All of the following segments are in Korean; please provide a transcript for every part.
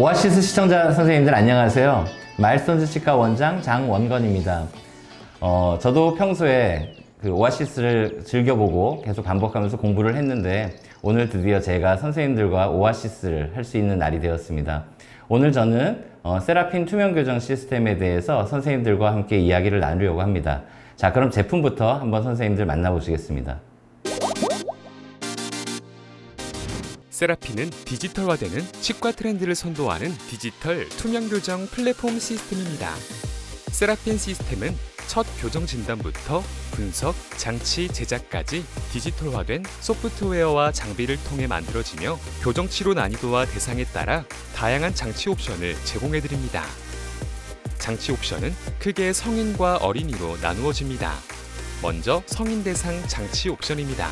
오아시스 시청자 선생님들 안녕하세요. 마일스톤즈 치과 원장 장원건입니다. 어, 저도 평소에 그 오아시스를 즐겨보고 계속 반복하면서 공부를 했는데 오늘 드디어 제가 선생님들과 오아시스를 할 수 있는 날이 되었습니다. 오늘 저는 어, 세라핀 투명 교정 시스템에 대해서 선생님들과 함께 이야기를 나누려고 합니다. 자, 그럼 제품부터 한번 선생님들 만나보시겠습니다. 세라핀은 디지털화되는 치과 트렌드를 선도하는 디지털 투명 교정 플랫폼 시스템입니다. 세라핀 시스템은 첫 교정 진단부터 분석, 장치 제작까지 디지털화된 소프트웨어와 장비를 통해 만들어지며 교정 치료 난이도와 대상에 따라 다양한 장치 옵션을 제공해 드립니다. 장치 옵션은 크게 성인과 어린이로 나누어집니다. 먼저 성인 대상 장치 옵션입니다.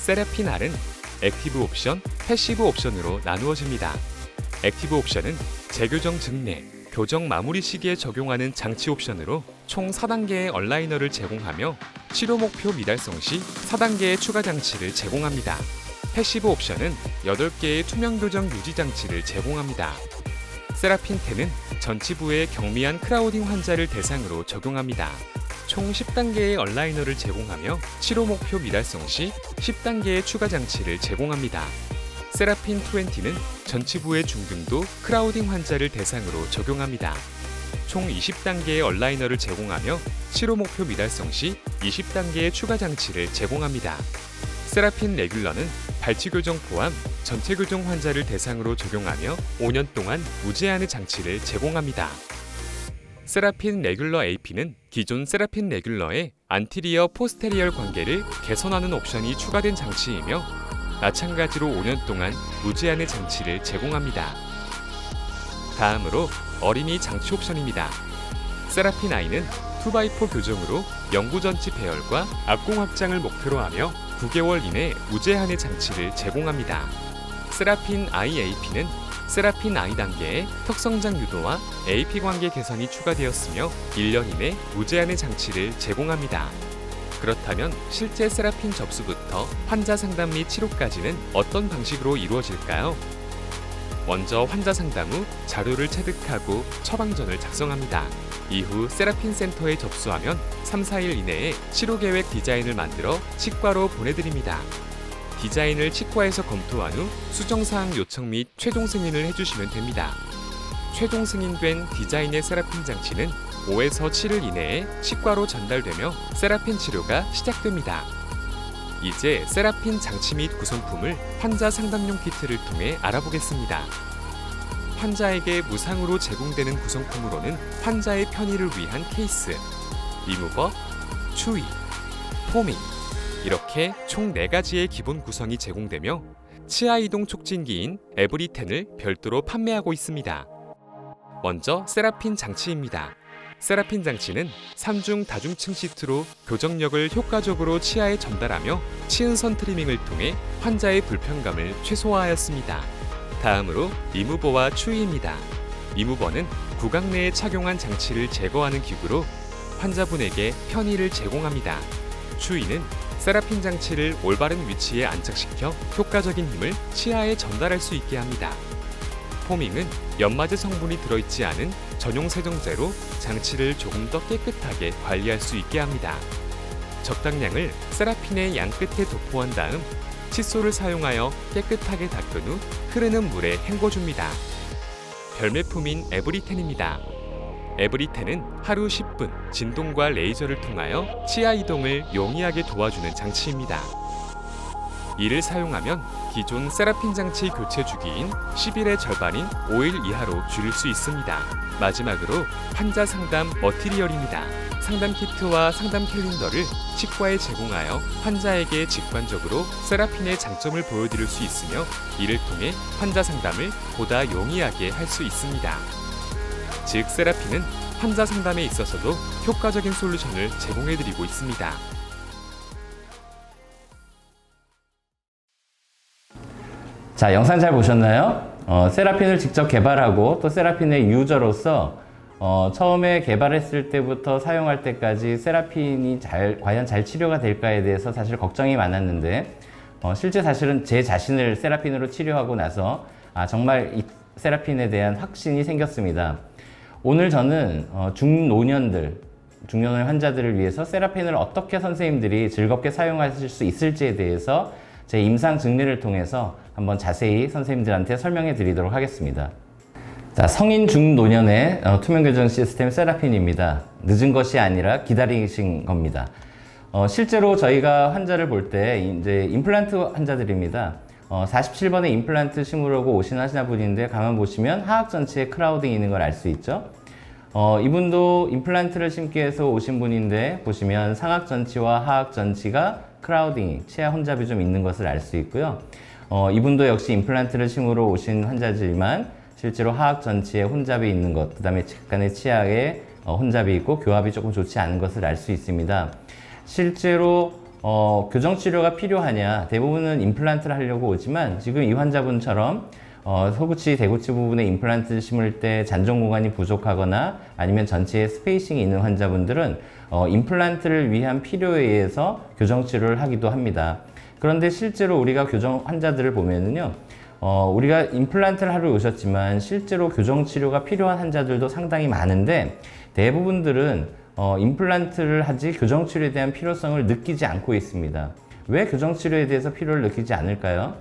세라핀 R은 액티브 옵션, 패시브 옵션으로 나누어집니다. 액티브 옵션은 재교정 증례, 교정 마무리 시기에 적용하는 장치 옵션으로 총 4단계의 얼라이너를 제공하며 치료 목표 미달성 시 4단계의 추가 장치를 제공합니다. 패시브 옵션은 8개의 투명 교정 유지 장치를 제공합니다. 세라핀 10은 전치부의 경미한 크라우딩 환자를 대상으로 적용합니다. 총 10단계의 얼라이너를 제공하며 치료 목표 미달성 시 10단계의 추가 장치를 제공합니다. 세라핀 20는 전치부의 중등도 크라우딩 환자를 대상으로 적용합니다. 총 20단계의 얼라이너를 제공하며 치료 목표 미달성 시 20단계의 추가 장치를 제공합니다. 세라핀 레귤러는 발치 교정 포함 전체 교정 환자를 대상으로 적용하며 5년 동안 무제한의 장치를 제공합니다. 세라핀 레귤러 AP는 기존 세라핀 레귤러의 안티리어 포스테리얼 관계를 개선하는 옵션이 추가된 장치이며 마찬가지로 5년 동안 무제한의 장치를 제공합니다. 다음으로 어린이 장치 옵션입니다. 세라핀 아이는 2x4 교정으로 영구 전치 배열과 앞공 확장을 목표로 하며 9개월 이내 무제한의 장치를 제공합니다. 세라핀 IAP는 세라핀 I 단계의 턱성장 유도와 AP 관계 개선이 추가되었으며 1년 이내 무제한의 장치를 제공합니다. 그렇다면 실제 세라핀 접수부터 환자 상담 및 치료까지는 어떤 방식으로 이루어질까요? 먼저 환자 상담 후 자료를 체득하고 처방전을 작성합니다. 이후 세라핀 센터에 접수하면 3, 4일 이내에 치료 계획 디자인을 만들어 치과로 보내드립니다. 디자인을 치과에서 검토한 후 수정사항 요청 및 최종 승인을 해주시면 됩니다. 최종 승인된 디자인의 세라핀 장치는 5에서 7일 이내에 치과로 전달되며 세라핀 치료가 시작됩니다. 이제 세라핀 장치 및 구성품을 환자 상담용 키트를 통해 알아보겠습니다. 환자에게 무상으로 제공되는 구성품으로는 환자의 편의를 위한 케이스, 리무버, 추위, 포밍, 이렇게 총 4가지의 기본 구성이 제공되며 치아 이동 촉진기인 에브리텐을 별도로 판매하고 있습니다. 먼저 세라핀 장치입니다. 세라핀 장치는 3중 다중층 시트로 교정력을 효과적으로 치아에 전달하며 치은선 트리밍을 통해 환자의 불편감을 최소화하였습니다. 다음으로 리무버와 추위입니다. 리무버는 구강 내에 착용한 장치를 제거하는 기구로 환자분에게 편의를 제공합니다. 추위는 세라핀 장치를 올바른 위치에 안착시켜 효과적인 힘을 치아에 전달할 수 있게 합니다. 포밍은 연마제 성분이 들어있지 않은 전용 세정제로 장치를 조금 더 깨끗하게 관리할 수 있게 합니다. 적당량을 세라핀의 양 끝에 도포한 다음 칫솔을 사용하여 깨끗하게 닦은 후 흐르는 물에 헹궈줍니다. 별매품인 에브리텐입니다. 에브리텐은 하루 10분 진동과 레이저를 통하여 치아 이동을 용이하게 도와주는 장치입니다. 이를 사용하면 기존 세라핀 장치 교체 주기인 10일의 절반인 5일 이하로 줄일 수 있습니다. 마지막으로 환자 상담 머티리얼입니다. 상담 키트와 상담 캘린더를 치과에 제공하여 환자에게 직관적으로 세라핀의 장점을 보여드릴 수 있으며 이를 통해 환자 상담을 보다 용이하게 할 수 있습니다. 즉 세라핀은 환자 상담에 있어서도 효과적인 솔루션을 제공해드리고 있습니다. 자, 영상 잘 보셨나요? 어, 세라핀을 직접 개발하고 또 세라핀의 유저로서 어, 처음에 개발했을 때부터 사용할 때까지 세라핀이 잘, 과연 잘 치료가 될까에 대해서 사실 걱정이 많았는데 어, 실제 사실은 제 자신을 세라핀으로 치료하고 나서 아, 정말 이, 세라핀에 대한 확신이 생겼습니다. 오늘 저는 어, 중노년들, 중년의 환자들을 위해서 세라핀을 어떻게 선생님들이 즐겁게 사용하실 수 있을지에 대해서 제 임상 증례를 통해서 한번 자세히 선생님들한테 설명해 드리도록 하겠습니다. 자, 성인 중노년의 어, 투명 교정 시스템 세라핀입니다. 늦은 것이 아니라 기다리신 겁니다. 어, 실제로 저희가 환자를 볼 때 이제 임플란트 환자들입니다. 어, 47번에 임플란트 심으려고 오신 환자분인데 가만 보시면 하악 전체에 크라우딩이 있는 걸 알 수 있죠. 어, 이분도 임플란트를 심기 위해서 오신 분인데 보시면 상악 전치와 하악 전치가 크라우딩이 치아 혼잡이 좀 있는 것을 알 수 있고요. 어, 이분도 역시 임플란트를 심으러 오신 환자지만 실제로 하악 전치에 혼잡이 있는 것, 그 다음에 약간의 치아에 어, 혼잡이 있고 교합이 조금 좋지 않은 것을 알 수 있습니다. 실제로 어, 교정 치료가 필요하냐 대부분은 임플란트를 하려고 오지만 지금 이 환자분처럼 어, 소구치, 대구치 부분에 임플란트 심을 때 잔존 공간이 부족하거나 아니면 전체에 스페이싱이 있는 환자분들은 어, 임플란트를 위한 필요에 의해서 교정 치료를 하기도 합니다. 그런데 실제로 우리가 교정 환자들을 보면은요, 어, 우리가 임플란트를 하러 오셨지만 실제로 교정 치료가 필요한 환자들도 상당히 많은데 대부분들은 어, 임플란트를 하지 교정 치료에 대한 필요성을 느끼지 않고 있습니다. 왜 교정 치료에 대해서 필요를 느끼지 않을까요?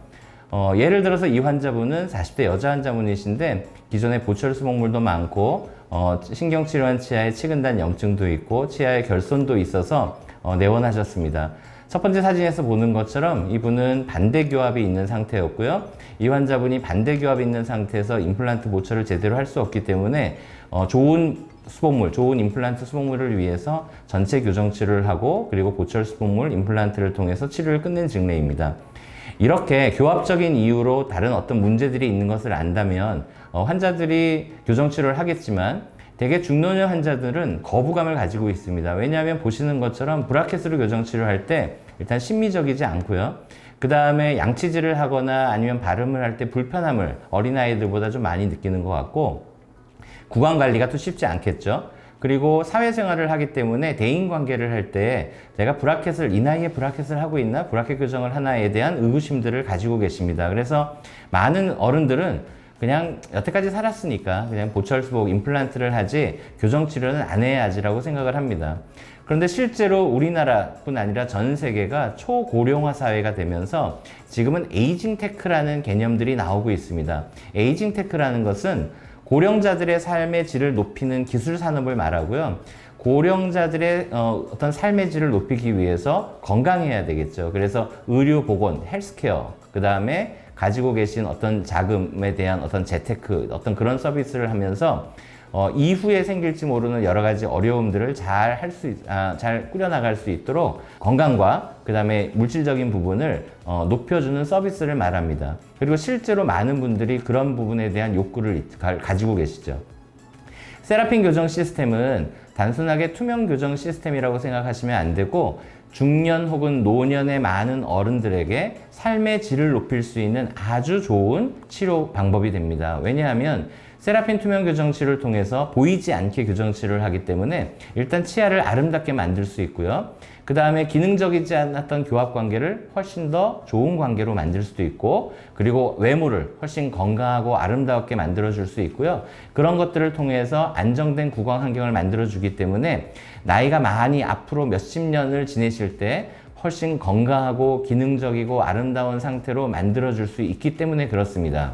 어, 예를 들어서 이 환자분은 40대 여자 환자분이신데 기존에 보철 수목물도 많고 어, 신경치료한 치아에 치근단 염증도 있고 치아에 결손도 있어서 어, 내원하셨습니다. 첫 번째 사진에서 보는 것처럼 이분은 반대 교합이 있는 상태였고요. 이 환자분이 반대 교합이 있는 상태에서 임플란트 보철을 제대로 할 수 없기 때문에 어, 좋은 수복물, 좋은 임플란트 수복물을 위해서 전체 교정 치료를 하고 그리고 보철 수복물 임플란트를 통해서 치료를 끝낸 증례입니다. 이렇게 교합적인 이유로 다른 어떤 문제들이 있는 것을 안다면 어, 환자들이 교정 치료를 하겠지만 대개 중노년 환자들은 거부감을 가지고 있습니다. 왜냐하면 보시는 것처럼 브라켓으로 교정 치료할 때 일단 심미적이지 않고요. 그 다음에 양치질을 하거나 아니면 발음을 할 때 불편함을 어린아이들보다 좀 많이 느끼는 것 같고 구강 관리가 또 쉽지 않겠죠. 그리고 사회생활을 하기 때문에 대인 관계를 할 때 내가 브라켓을 이 나이에 브라켓을 하고 있나 브라켓 교정을 하나에 대한 의구심들을 가지고 계십니다. 그래서 많은 어른들은 그냥 여태까지 살았으니까 그냥 보철수복 임플란트를 하지 교정 치료는 안 해야지라고 생각을 합니다. 그런데 실제로 우리나라뿐 아니라 전 세계가 초고령화 사회가 되면서 지금은 에이징 테크라는 개념들이 나오고 있습니다. 에이징 테크라는 것은 고령자들의 삶의 질을 높이는 기술 산업을 말하고요. 고령자들의 어, 떤 삶의 질을 높이기 위해서 건강해야 되겠죠. 그래서 의료 보건, 헬스케어, 그 다음에 가지고 계신 어떤 자금에 대한 어떤 재테크, 어떤 그런 서비스를 하면서 어, 이후에 생길지 모르는 여러 가지 어려움들을 잘 할 수, 아, 잘 꾸려나갈 수 있도록 건강과 그 다음에 물질적인 부분을 어, 높여주는 서비스를 말합니다. 그리고 실제로 많은 분들이 그런 부분에 대한 욕구를 가, 가지고 계시죠. 세라핀 교정 시스템은 단순하게 투명 교정 시스템이라고 생각하시면 안 되고 중년 혹은 노년의 많은 어른들에게 삶의 질을 높일 수 있는 아주 좋은 치료 방법이 됩니다. 왜냐하면 세라핀 투명 교정치를 통해서 보이지 않게 교정치를 하기 때문에 일단 치아를 아름답게 만들 수 있고요. 그 다음에 기능적이지 않았던 교합 관계를 훨씬 더 좋은 관계로 만들 수도 있고, 그리고 외모를 훨씬 건강하고 아름답게 만들어줄 수 있고요. 그런 것들을 통해서 안정된 구강 환경을 만들어주기 때문에 나이가 많이 앞으로 몇십 년을 지내실 때 훨씬 건강하고 기능적이고 아름다운 상태로 만들어줄 수 있기 때문에 그렇습니다.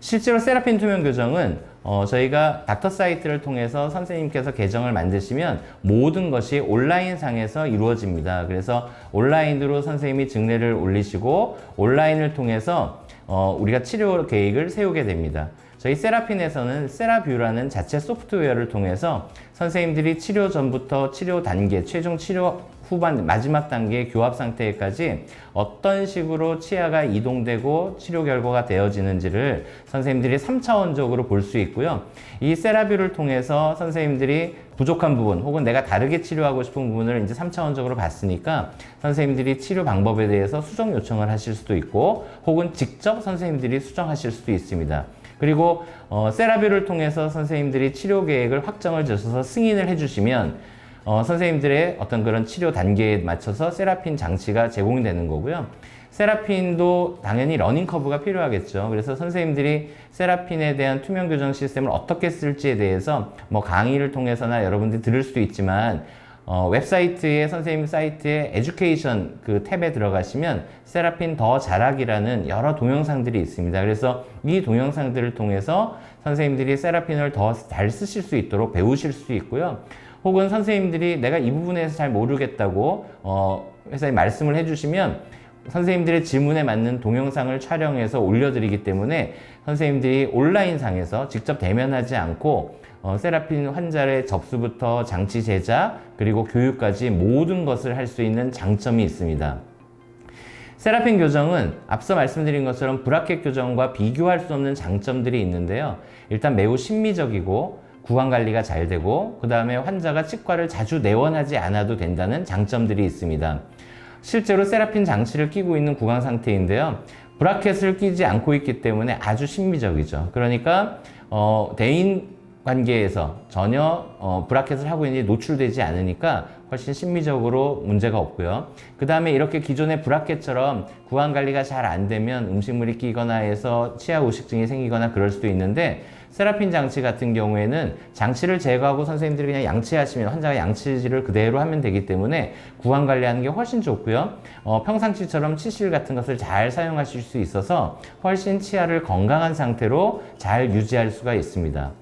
실제로 세라핀 투명 교정은 어, 저희가 닥터 사이트를 통해서 선생님께서 계정을 만드시면 모든 것이 온라인 상에서 이루어집니다. 그래서 온라인으로 선생님이 증례를 올리시고 온라인을 통해서 어, 우리가 치료 계획을 세우게 됩니다. 저희 세라핀에서는 세라뷰라는 자체 소프트웨어를 통해서 선생님들이 치료 전부터 치료 단계, 최종 치료 후반 마지막 단계 교합 상태까지 어떤 식으로 치아가 이동되고 치료 결과가 되어지는지를 선생님들이 3차원적으로 볼 수 있고요. 이 세라뷰를 통해서 선생님들이 부족한 부분 혹은 내가 다르게 치료하고 싶은 부분을 이제 3차원적으로 봤으니까 선생님들이 치료 방법에 대해서 수정 요청을 하실 수도 있고 혹은 직접 선생님들이 수정하실 수도 있습니다. 그리고 어, 세라뷰를 통해서 선생님들이 치료 계획을 확정을 주셔서 승인을 해주시면 어, 선생님들의 어떤 그런 치료 단계에 맞춰서 세라핀 장치가 제공이 되는 거고요. 세라핀도 당연히 러닝 커브가 필요하겠죠. 그래서 선생님들이 세라핀에 대한 투명 교정 시스템을 어떻게 쓸지에 대해서 뭐 강의를 통해서나 여러분들이 들을 수도 있지만 어, 웹사이트에 선생님 사이트에 에듀케이션 그 탭에 들어가시면 세라핀 더 잘하기라는 여러 동영상들이 있습니다. 그래서 이 동영상들을 통해서 선생님들이 세라핀을 더 잘 쓰실 수 있도록 배우실 수 있고요. 혹은 선생님들이 내가 이 부분에서 잘 모르겠다고 어, 회사에 말씀을 해주시면 선생님들의 질문에 맞는 동영상을 촬영해서 올려드리기 때문에 선생님들이 온라인상에서 직접 대면하지 않고 어, 세라핀 환자의 접수부터 장치 제작 그리고 교육까지 모든 것을 할 수 있는 장점이 있습니다. 세라핀 교정은 앞서 말씀드린 것처럼 브라켓 교정과 비교할 수 없는 장점들이 있는데요. 일단 매우 심미적이고 구강 관리가 잘 되고 그 다음에 환자가 치과를 자주 내원하지 않아도 된다는 장점들이 있습니다. 실제로 세라핀 장치를 끼고 있는 구강 상태인데요. 브라켓을 끼지 않고 있기 때문에 아주 심미적이죠. 그러니까 어, 대인 관계에서 전혀 어, 브라켓을 하고 있는지 노출되지 않으니까 훨씬 심미적으로 문제가 없고요. 그 다음에 이렇게 기존의 브라켓처럼 구강 관리가 잘 안 되면 음식물이 끼거나 해서 치아 우식증이 생기거나 그럴 수도 있는데 세라핀 장치 같은 경우에는 장치를 제거하고 선생님들이 그냥 양치하시면 환자가 양치질을 그대로 하면 되기 때문에 구강 관리하는 게 훨씬 좋고요. 어, 평상시처럼 치실 같은 것을 잘 사용하실 수 있어서 훨씬 치아를 건강한 상태로 잘 유지할 수가 있습니다.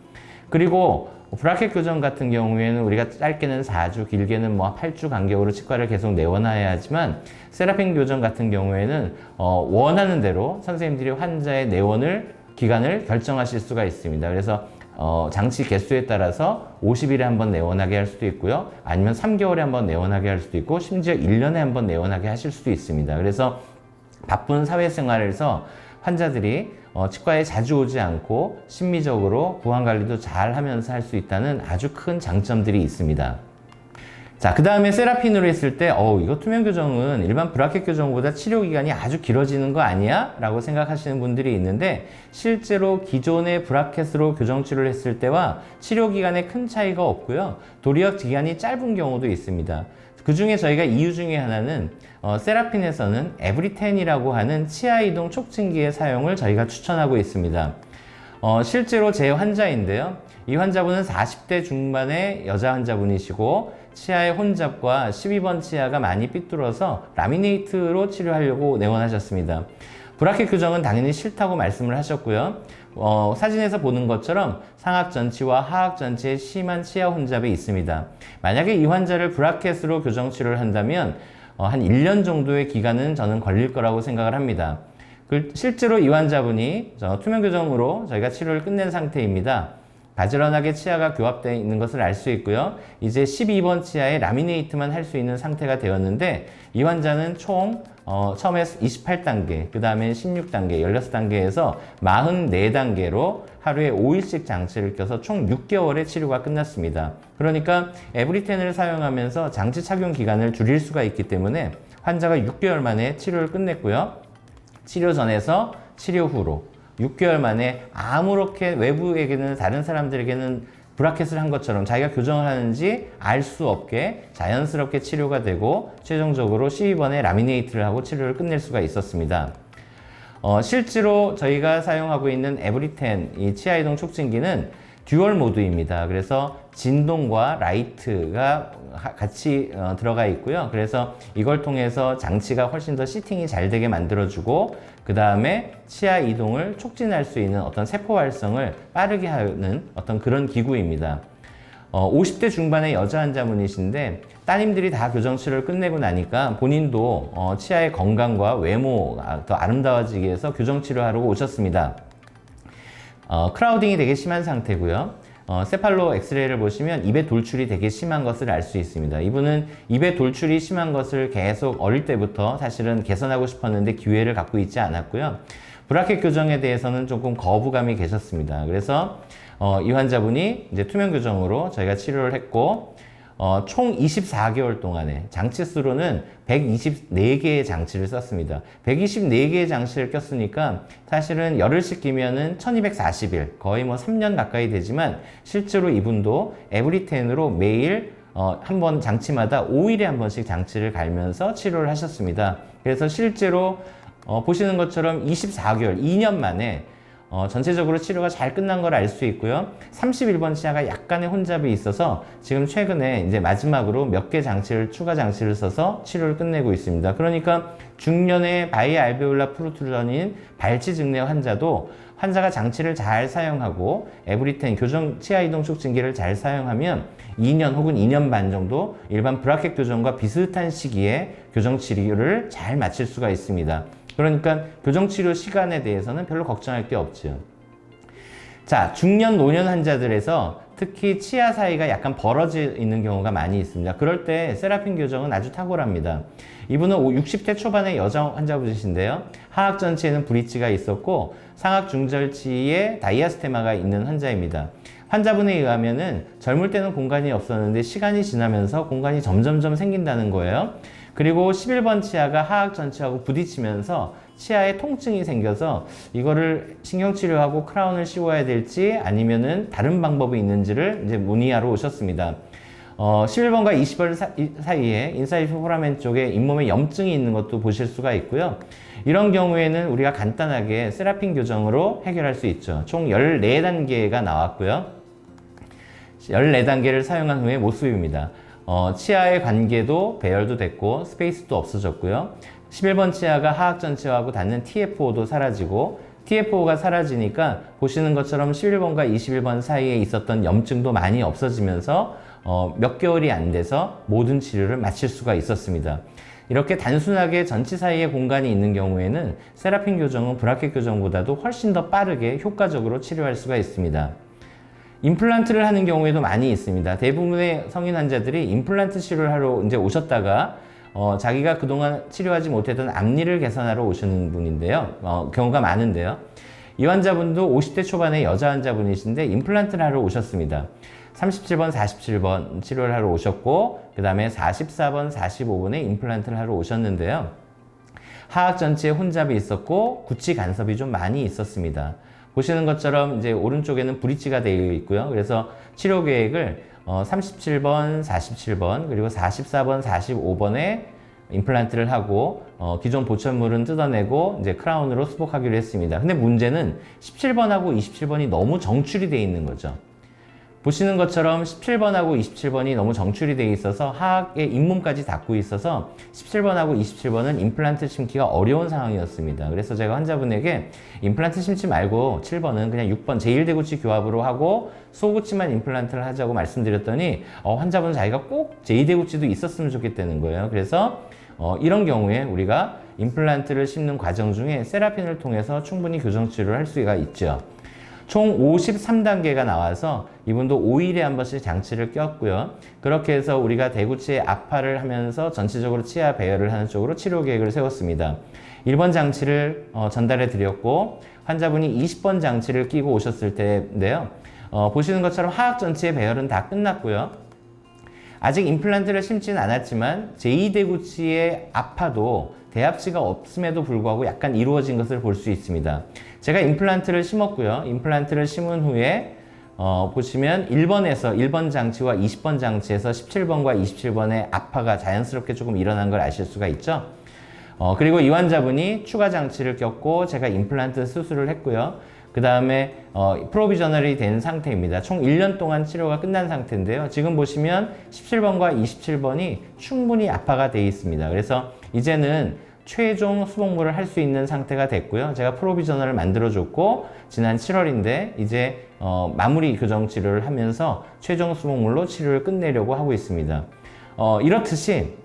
그리고 브라켓 교정 같은 경우에는 우리가 짧게는 4주, 길게는 뭐 8주 간격으로 치과를 계속 내원해야 하지만 세라핀 교정 같은 경우에는 어, 원하는 대로 선생님들이 환자의 내원을 기간을 결정하실 수가 있습니다. 그래서 어, 장치 개수에 따라서 50일에 한 번 내원하게 할 수도 있고요. 아니면 3개월에 한 번 내원하게 할 수도 있고 심지어 1년에 한 번 내원하게 하실 수도 있습니다. 그래서 바쁜 사회생활에서 환자들이 어, 치과에 자주 오지 않고 심미적으로 구강 관리도 잘 하면서 할 수 있다는 아주 큰 장점들이 있습니다. 자, 그 다음에 세라핀으로 했을 때, 어, 이거 투명 교정은 일반 브라켓 교정보다 치료 기간이 아주 길어지는 거 아니야? 라고 생각하시는 분들이 있는데, 실제로 기존의 브라켓으로 교정 치료를 했을 때와 치료 기간에 큰 차이가 없고요. 도리어 기간이 짧은 경우도 있습니다. 그 중에 저희가 이유 중에 하나는 어, 세라핀에서는 에브리텐이라고 하는 치아 이동 촉진기의 사용을 저희가 추천하고 있습니다. 어, 실제로 제 환자인데요. 이 환자분은 40대 중반의 여자 환자분이시고 치아의 혼잡과 12번 치아가 많이 삐뚤어서 라미네이트로 치료하려고 내원하셨습니다. 브라켓 교정은 당연히 싫다고 말씀을 하셨고요. 어, 사진에서 보는 것처럼 상악 전치와 하악 전치에 심한 치아 혼잡이 있습니다. 만약에 이 환자를 브라켓으로 교정 치료를 한다면 어, 한 1년 정도의 기간은 저는 걸릴 거라고 생각을 합니다. 그 실제로 이 환자분이 저 투명 교정으로 저희가 치료를 끝낸 상태입니다. 바지런하게 치아가 교합되어 있는 것을 알 수 있고요. 이제 12번 치아에 라미네이트만 할 수 있는 상태가 되었는데 이 환자는 총 어, 처음에 28단계, 그 다음에 16단계, 16단계에서 44단계로 하루에 5일씩 장치를 껴서 총 6개월의 치료가 끝났습니다. 그러니까 에브리텐을 사용하면서 장치 착용 기간을 줄일 수가 있기 때문에 환자가 6개월 만에 치료를 끝냈고요. 치료 전에서 치료 후로 6개월 만에 아무렇게 외부에게는 다른 사람들에게는 브라켓을 한 것처럼 자기가 교정을 하는지 알 수 없게 자연스럽게 치료가 되고 최종적으로 12번에 라미네이트를 하고 치료를 끝낼 수가 있었습니다. 어, 실제로 저희가 사용하고 있는 에브리텐 이 치아 이동 촉진기는 듀얼 모드입니다. 그래서 진동과 라이트가 하- 같이 어, 들어가 있고요. 그래서 이걸 통해서 장치가 훨씬 더 시팅이 잘 되게 만들어주고 그 다음에 치아 이동을 촉진할 수 있는 어떤 세포 활성을 빠르게 하는 어떤 그런 기구입니다. 어, 50대 중반의 여자 환자분이신데 따님들이 다 교정 치료를 끝내고 나니까 본인도 어, 치아의 건강과 외모가 더 아름다워지기 위해서 교정 치료하러 오셨습니다. 어, 크라우딩이 되게 심한 상태고요. 어, 세팔로 엑스레이를 보시면 입에 돌출이 되게 심한 것을 알 수 있습니다. 이분은 입에 돌출이 심한 것을 계속 어릴 때부터 사실은 개선하고 싶었는데 기회를 갖고 있지 않았고요. 브라켓 교정에 대해서는 조금 거부감이 계셨습니다. 그래서 어, 이 환자분이 이제 투명 교정으로 저희가 치료를 했고 어, 총 24개월 동안에 장치 수로는 124개의 장치를 썼습니다. 124개의 장치를 꼈으니까 사실은 열을 식히면은 1240일, 거의 뭐 3년 가까이 되지만 실제로 이분도 에브리텐으로 매일 어, 한 번 장치마다 5일에 한 번씩 장치를 갈면서 치료를 하셨습니다. 그래서 실제로 어, 보시는 것처럼 24개월, 2년 만에 어, 전체적으로 치료가 잘 끝난 걸 알 수 있고요. 31번 치아가 약간의 혼잡이 있어서 지금 최근에 이제 마지막으로 몇 개 장치를 추가 장치를 써서 치료를 끝내고 있습니다. 그러니까 중년의 바이 알베올라 프루트루전인 발치 증내 환자도 환자가 장치를 잘 사용하고 에브리텐 교정 치아 이동 촉진기를 잘 사용하면 2년 혹은 2년 반 정도 일반 브라켓 교정과 비슷한 시기에 교정 치료를 잘 마칠 수가 있습니다. 그러니까 교정 치료 시간에 대해서는 별로 걱정할 게 없죠. 자, 중년 노년 환자들에서 특히 치아 사이가 약간 벌어져 있는 경우가 많이 있습니다. 그럴 때 세라핀 교정은 아주 탁월합니다. 이분은 60대 초반의 여성 환자분이신데요. 하악 전치에는 브릿지가 있었고 상악 중절치에 다이아스테마가 있는 환자입니다. 환자분에 의하면은 젊을 때는 공간이 없었는데 시간이 지나면서 공간이 점점점 생긴다는 거예요. 그리고 11번 치아가 하악 전치하고 부딪히면서 치아에 통증이 생겨서 이거를 신경치료하고 크라운을 씌워야 될지 아니면은 다른 방법이 있는지를 이제 문의하러 오셨습니다. 어, 11번과 20번 사, 사이에 인사이드 포라멘 쪽에 잇몸에 염증이 있는 것도 보실 수가 있고요. 이런 경우에는 우리가 간단하게 세라핀 교정으로 해결할 수 있죠. 총 14단계가 나왔고요. 14단계를 사용한 후에 모습입니다. 어, 치아의 관계도 배열도 됐고 스페이스도 없어졌고요. 11번 치아가 하악 전치하고 닿는 TFO도 사라지고 TFO가 사라지니까 보시는 것처럼 11번과 21번 사이에 있었던 염증도 많이 없어지면서 어, 몇 개월이 안 돼서 모든 치료를 마칠 수가 있었습니다. 이렇게 단순하게 전치 사이에 공간이 있는 경우에는 세라핀 교정은 브라켓 교정보다도 훨씬 더 빠르게 효과적으로 치료할 수가 있습니다. 임플란트를 하는 경우에도 많이 있습니다. 대부분의 성인 환자들이 임플란트 치료를 하러 이제 오셨다가 어, 자기가 그동안 치료하지 못했던 앞니를 개선하러 오시는 분인데요. 어, 경우가 많은데요. 이 환자분도 50대 초반의 여자 환자분이신데 임플란트를 하러 오셨습니다. 37번, 47번 치료를 하러 오셨고 그 다음에 44번, 45번에 임플란트를 하러 오셨는데요. 하악 전치에 혼잡이 있었고 구치 간섭이 좀 많이 있었습니다. 보시는 것처럼 이제 오른쪽에는 브릿지가 되어 있고요. 그래서 치료 계획을 어, 37번, 47번, 그리고 44번, 45번에 임플란트를 하고 어, 기존 보철물은 뜯어내고 이제 크라운으로 수복하기로 했습니다. 근데 문제는 17번하고 27번이 너무 정출이 되어 있는 거죠. 보시는 것처럼 17번하고 27번이 너무 정출이 되어 있어서 하악의 잇몸까지 닿고 있어서 17번하고 27번은 임플란트 심기가 어려운 상황이었습니다. 그래서 제가 환자분에게 임플란트 심지 말고 7번은 그냥 6번 제1대구치 교합으로 하고 소구치만 임플란트를 하자고 말씀드렸더니 어, 환자분은 자기가 꼭 제2대구치도 있었으면 좋겠다는 거예요. 그래서 어, 이런 경우에 우리가 임플란트를 심는 과정 중에 세라핀을 통해서 충분히 교정 치료를 할 수가 있죠. 총 53단계가 나와서 이분도 5일에 한 번씩 장치를 꼈고요. 그렇게 해서 우리가 대구치의 압파를 하면서 전체적으로 치아 배열을 하는 쪽으로 치료 계획을 세웠습니다. 1번 장치를 어, 전달해 드렸고 환자분이 20번 장치를 끼고 오셨을 때인데요. 어, 보시는 것처럼 하악 전치의 배열은 다 끝났고요. 아직 임플란트를 심지는 않았지만 제2대구치의 압파도 대합치가 없음에도 불구하고 약간 이루어진 것을 볼 수 있습니다. 제가 임플란트를 심었고요. 임플란트를 심은 후에 어, 보시면 1번에서 1번 장치와 20번 장치에서 17번과 27번의 압파가 자연스럽게 조금 일어난 걸 아실 수가 있죠. 어, 그리고 이 환자분이 추가 장치를 꼈고 제가 임플란트 수술을 했고요. 그 다음에 어, 프로비저널이 된 상태입니다. 총 1년 동안 치료가 끝난 상태인데요. 지금 보시면 17번과 27번이 충분히 압파가 되어 있습니다. 그래서 이제는 최종 수복물을 할수 있는 상태가 됐고요. 제가 프로비저널을 만들어줬고 지난 7월인데 이제 어, 마무리 교정 치료를 하면서 최종 수복물로 치료를 끝내려고 하고 있습니다. 어, 이렇듯이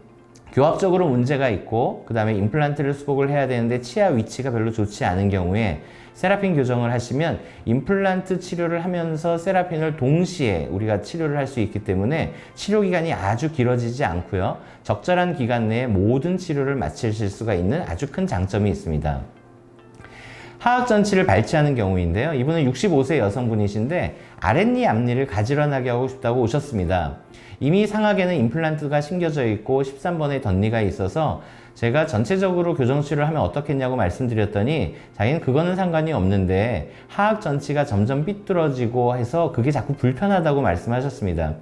교합적으로 문제가 있고 그 다음에 임플란트를 수복을 해야 되는데 치아 위치가 별로 좋지 않은 경우에 세라핀 교정을 하시면 임플란트 치료를 하면서 세라핀을 동시에 우리가 치료를 할 수 있기 때문에 치료 기간이 아주 길어지지 않고요. 적절한 기간 내에 모든 치료를 마치실 수가 있는 아주 큰 장점이 있습니다. 하악 전치를 발치하는 경우인데요. 이분은 65세 여성분이신데 아랫니 앞니를 가지런하게 하고 싶다고 오셨습니다. 이미 상하게는 임플란트가 심겨져 있고 13번의 덧니가 있어서 제가 전체적으로 교정 치료를 하면 어떻겠냐고 말씀드렸더니 자기는 그거는 상관이 없는데 하악 전치가 점점 삐뚤어지고 해서 그게 자꾸 불편하다고 말씀하셨습니다.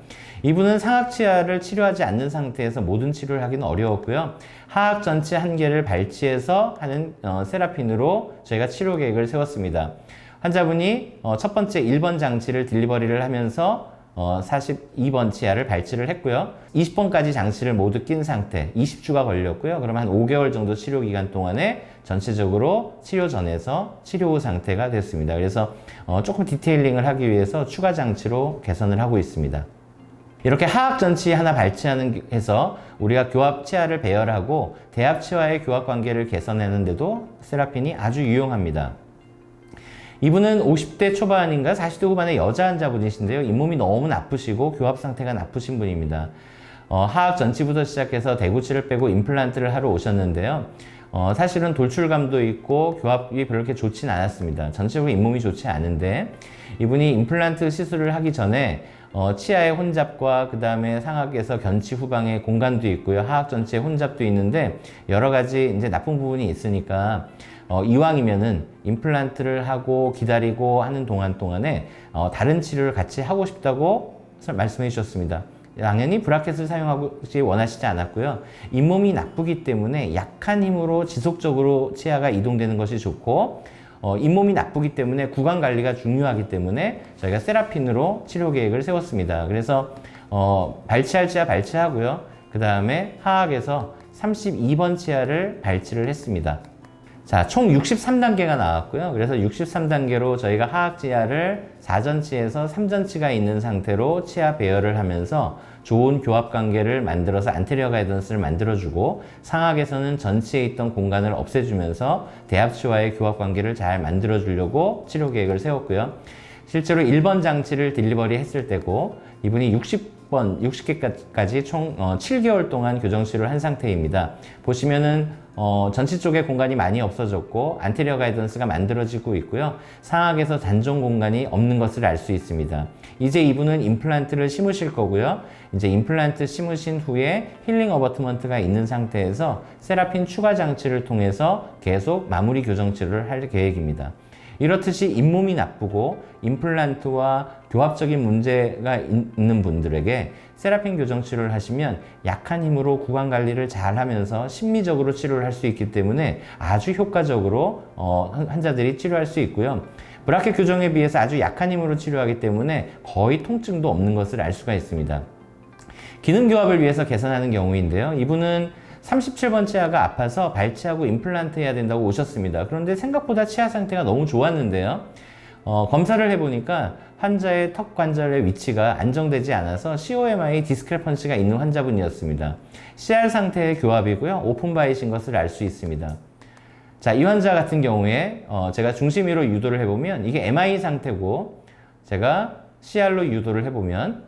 이분은 상악 치아를 치료하지 않는 상태에서 모든 치료를 하기는 어려웠고요. 하악 전치 한 개를 발치해서 하는 어, 세라핀으로 저희가 치료 계획을 세웠습니다. 환자분이 어, 첫 번째 1번 장치를 딜리버리를 하면서 어, 42번 치아를 발치를 했고요. 20번까지 장치를 모두 낀 상태, 20주가 걸렸고요. 그럼 한 5개월 정도 치료 기간 동안에 전체적으로 치료 전에서 치료 후 상태가 됐습니다. 그래서 어, 조금 디테일링을 하기 위해서 추가 장치로 개선을 하고 있습니다. 이렇게 하악 전치 하나 발치하는 해서 우리가 교합 치아를 배열하고 대합 치아의 교합 관계를 개선하는데도 세라핀이 아주 유용합니다. 이분은 50대 초반인가 40대 후반의 여자 환자분이신데요. 잇몸이 너무 나쁘시고 교합 상태가 나쁘신 분입니다. 어, 하악 전치부터 시작해서 대구치를 빼고 임플란트를 하러 오셨는데요. 어, 사실은 돌출감도 있고 교합이 그렇게 좋진 않았습니다. 전체적으로 잇몸이 좋지 않은데 이분이 임플란트 시술을 하기 전에 어, 치아의 혼잡과 그 다음에 상악에서 견치 후방에 공간도 있고요. 하악 전체에 혼잡도 있는데 여러 가지 이제 나쁜 부분이 있으니까 어, 이왕이면은 임플란트를 하고 기다리고 하는 동안 동안에 어, 다른 치료를 같이 하고 싶다고 설- 말씀해 주셨습니다. 당연히 브라켓을 사용하지 원하시지 않았고요. 잇몸이 나쁘기 때문에 약한 힘으로 지속적으로 치아가 이동되는 것이 좋고 어, 잇몸이 나쁘기 때문에 구강 관리가 중요하기 때문에 저희가 세라핀으로 치료 계획을 세웠습니다. 그래서 어, 발치할 치아 발치하고요. 그 다음에 하악에서 32번 치아를 발치를 했습니다. 자, 총 63단계가 나왔고요. 그래서 63단계로 저희가 하악 치아를 4전치에서 3전치가 있는 상태로 치아 배열을 하면서 좋은 교합 관계를 만들어서 안테리어 가이던스를 만들어주고 상악에서는 전치에 있던 공간을 없애주면서 대합치와의 교합 관계를 잘 만들어주려고 치료 계획을 세웠고요. 실제로 1번 장치를 딜리버리 했을 때고 이분이 60 번, 60개까지 총 7개월 동안 교정 치료를 한 상태입니다. 보시면은 어, 전치 쪽에 공간이 많이 없어졌고 안테리어 가이던스가 만들어지고 있고요. 상악에서 단종 공간이 없는 것을 알 수 있습니다. 이제 이분은 임플란트를 심으실 거고요. 이제 임플란트 심으신 후에 힐링 어버트먼트가 있는 상태에서 세라핀 추가 장치를 통해서 계속 마무리 교정 치료를 할 계획입니다. 이렇듯이 잇몸이 나쁘고 임플란트와 교합적인 문제가 있는 분들에게 세라핀 교정 치료를 하시면 약한 힘으로 구강 관리를 잘 하면서 심미적으로 치료를 할 수 있기 때문에 아주 효과적으로 어, 환- 환자들이 치료할 수 있고요. 브라켓 교정에 비해서 아주 약한 힘으로 치료하기 때문에 거의 통증도 없는 것을 알 수가 있습니다. 기능 교합을 위해서 개선하는 경우인데요. 이분은 37번 치아가 아파서 발치하고 임플란트 해야 된다고 오셨습니다. 그런데 생각보다 치아 상태가 너무 좋았는데요. 어, 검사를 해보니까 환자의 턱 관절의 위치가 안정되지 않아서 COMI 디스크레펀시가 있는 환자분이었습니다. CR 상태의 교합이고요. 오픈 바이신 것을 알 수 있습니다. 자, 이 환자 같은 경우에 어, 제가 중심위로 유도를 해보면 이게 MI 상태고 제가 CR로 유도를 해보면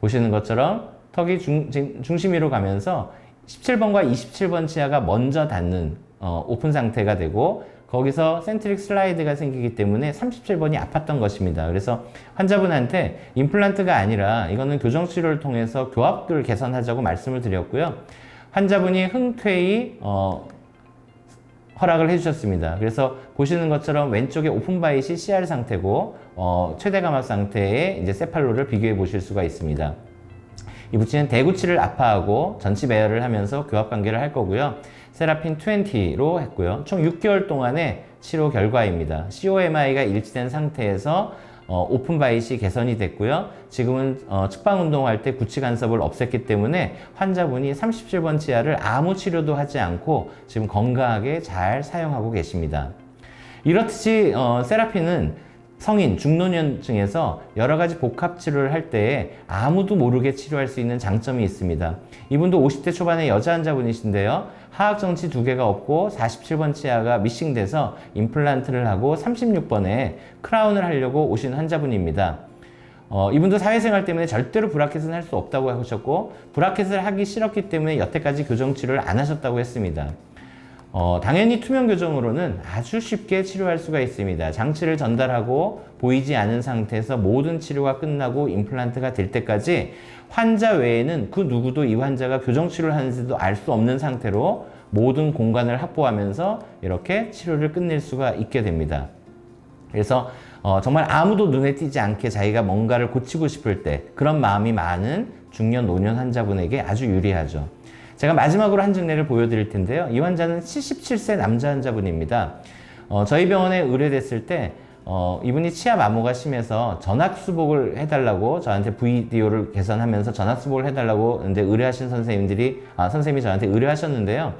보시는 것처럼 턱이 중, 중- 중심위로 가면서 17번과 27번 치아가 먼저 닿는 어, 오픈 상태가 되고 거기서 센트릭 슬라이드가 생기기 때문에 37번이 아팠던 것입니다. 그래서 환자분한테 임플란트가 아니라 이거는 교정 치료를 통해서 교합을 개선하자고 말씀을 드렸고요. 환자분이 흔쾌히 어, 허락을 해주셨습니다. 그래서 보시는 것처럼 왼쪽에 오픈바이시 CR 상태고 어, 최대 감압 상태의 이제 세팔로를 비교해 보실 수가 있습니다. 이 부치는 대구치를 아파하고 전치 배열을 하면서 교합 관계를 할 거고요. 세라핀 20로 했고요. 총 6개월 동안의 치료 결과입니다. COMI가 일치된 상태에서 어, 오픈 바이시 개선이 됐고요. 지금은 어, 측방 운동할 때 구치 간섭을 없앴기 때문에 환자분이 37번 치아를 아무 치료도 하지 않고 지금 건강하게 잘 사용하고 계십니다. 이렇듯이 어, 세라핀은 성인, 중노년층에서 여러 가지 복합 치료를 할 때에 아무도 모르게 치료할 수 있는 장점이 있습니다. 이분도 50대 초반의 여자 환자분이신데요. 하악 정치 두 개가 없고 47번 치아가 미싱돼서 임플란트를 하고 36번에 크라운을 하려고 오신 환자분입니다. 어, 이분도 사회생활 때문에 절대로 브라켓은 할 수 없다고 하셨고 브라켓을 하기 싫었기 때문에 여태까지 교정 치료를 안 하셨다고 했습니다. 어, 당연히 투명 교정으로는 아주 쉽게 치료할 수가 있습니다. 장치를 전달하고 보이지 않은 상태에서 모든 치료가 끝나고 임플란트가 될 때까지 환자 외에는 그 누구도 이 환자가 교정 치료를 하는지도 알 수 없는 상태로 모든 공간을 확보하면서 이렇게 치료를 끝낼 수가 있게 됩니다. 그래서 어, 정말 아무도 눈에 띄지 않게 자기가 뭔가를 고치고 싶을 때 그런 마음이 많은 중년 노년 환자분에게 아주 유리하죠. 제가 마지막으로 한 증례를 보여드릴 텐데요. 이 환자는 77세 남자 환자분입니다. 어, 저희 병원에 의뢰됐을 때 어, 이분이 치아 마모가 심해서 전학수복을 해달라고 저한테 VDO를 개선하면서 전학수복을 해달라고 근데 의뢰하신 선생님들이 아, 선생님이 저한테 의뢰하셨는데요.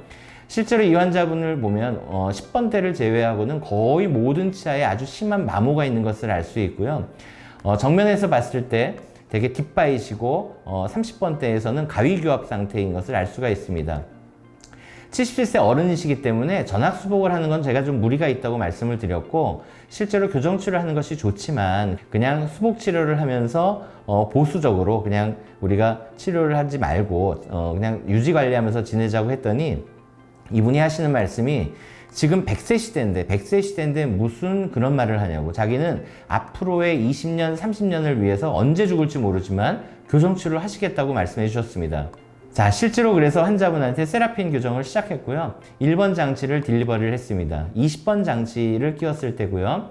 실제로 이 환자분을 보면 어, 10번대를 제외하고는 거의 모든 치아에 아주 심한 마모가 있는 것을 알 수 있고요. 어, 정면에서 봤을 때 되게 딥바이시고 어, 30번대에서는 가위교합 상태인 것을 알 수가 있습니다. 77세 어른이시기 때문에 전학 수복을 하는 건 제가 좀 무리가 있다고 말씀을 드렸고 실제로 교정 치료를 하는 것이 좋지만 그냥 수복 치료를 하면서 어, 보수적으로 그냥 우리가 치료를 하지 말고 어, 그냥 유지 관리하면서 지내자고 했더니 이분이 하시는 말씀이 지금 100세 시대인데 100세 시대인데 무슨 그런 말을 하냐고 자기는 앞으로의 20년 30년을 위해서 언제 죽을지 모르지만 교정치료를 하시겠다고 말씀해 주셨습니다. 자, 실제로 그래서 환자분한테 세라핀 교정을 시작했고요. 1번 장치를 딜리버리를 했습니다. 20번 장치를 끼웠을 때고요.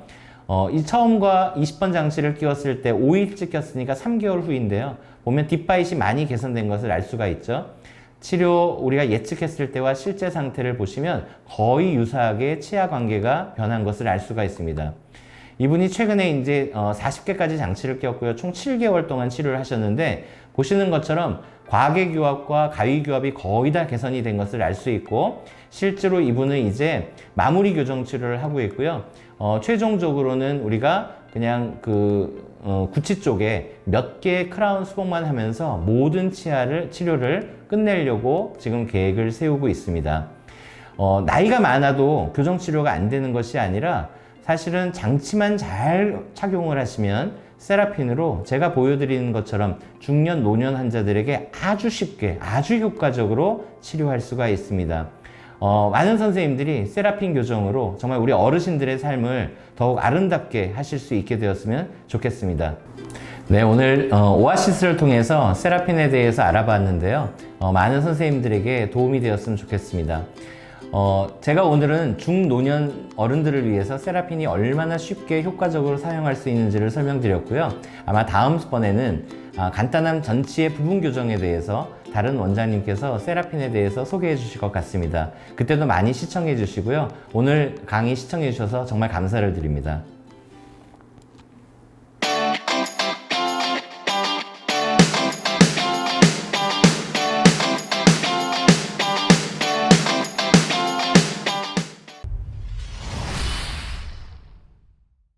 어, 이 처음과 20번 장치를 끼웠을 때 5일째 꼈으니까 3개월 후인데요. 보면 뒷바이시 많이 개선된 것을 알 수가 있죠. 치료 우리가 예측했을 때와 실제 상태를 보시면 거의 유사하게 치아 관계가 변한 것을 알 수가 있습니다. 이분이 최근에 이제 40개까지 장치를 끼웠고요. 총 7개월 동안 치료를 하셨는데 보시는 것처럼 과계 교합과 가위 교합이 거의 다 개선이 된 것을 알 수 있고 실제로 이분은 이제 마무리 교정 치료를 하고 있고요. 어, 최종적으로는 우리가 그냥 그 어, 구치 쪽에 몇 개의 크라운 수복만 하면서 모든 치아를 치료를 끝내려고 지금 계획을 세우고 있습니다. 어, 나이가 많아도 교정 치료가 안 되는 것이 아니라 사실은 장치만 잘 착용을 하시면 세라핀으로 제가 보여드리는 것처럼 중년 노년 환자들에게 아주 쉽게 아주 효과적으로 치료할 수가 있습니다. 어, 많은 선생님들이 세라핀 교정으로 정말 우리 어르신들의 삶을 더욱 아름답게 하실 수 있게 되었으면 좋겠습니다. 네, 오늘 어, 오아시스를 통해서 세라핀에 대해서 알아봤는데요. 어, 많은 선생님들에게 도움이 되었으면 좋겠습니다. 어, 제가 오늘은 중노년 어른들을 위해서 세라핀이 얼마나 쉽게 효과적으로 사용할 수 있는지를 설명드렸고요. 아마 다음 번에는 아, 간단한 전치의 부분 교정에 대해서 다른 원장님께서 세라핀에 대해서 소개해 주실 것 같습니다. 그때도 많이 시청해 주시고요. 오늘 강의 시청해 주셔서 정말 감사를 드립니다.